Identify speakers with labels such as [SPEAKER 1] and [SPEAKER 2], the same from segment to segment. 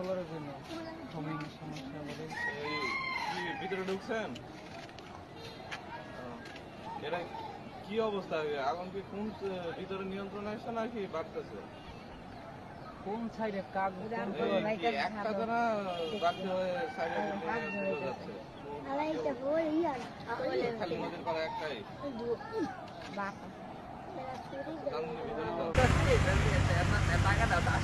[SPEAKER 1] সোলারের জন্য হোমিং সমস্যা বলে
[SPEAKER 2] ভিতরে ঢুকছেন? এটা কি অবস্থা? আগুন কি কোন ভিতরে নিয়ন্ত্রণ আসছে নাকি বাড়তেছে?
[SPEAKER 1] কোন সাইডে কাক
[SPEAKER 2] একটা তো না বাড়তে হয়ে সাইডে যাচ্ছে। খালি নদীর পাড়া একটাই। ভিতরে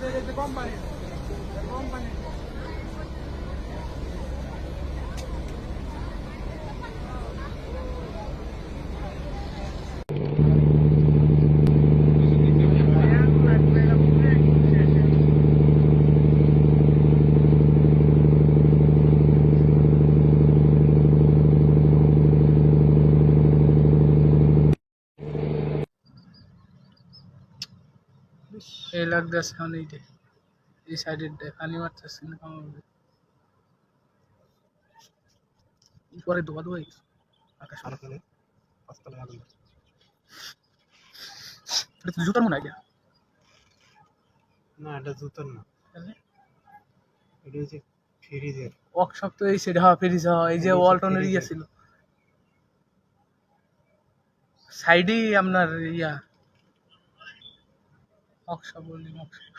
[SPEAKER 3] le, le
[SPEAKER 1] company. The company. এই লাগতেছে অনেক এই সাইডের পানি মারতেছে না কামাবে উপরে ধোয়া ধোয়াই আকাশ এটা তো জুতার মনে হয়।
[SPEAKER 4] না এটা জুতোর না। এটা হচ্ছে ফ্রিজের।
[SPEAKER 1] ওয়ার্কশপ তো এই সাইডে হ্যাঁ ফ্রিজ হ্যাঁ এই যে
[SPEAKER 4] এই যে
[SPEAKER 1] ওয়ালটনের ইয়ে ছিল। সাইডেই আপনার ইয়া। ওয়ার্কশপ বললি ওয়ার্কশপ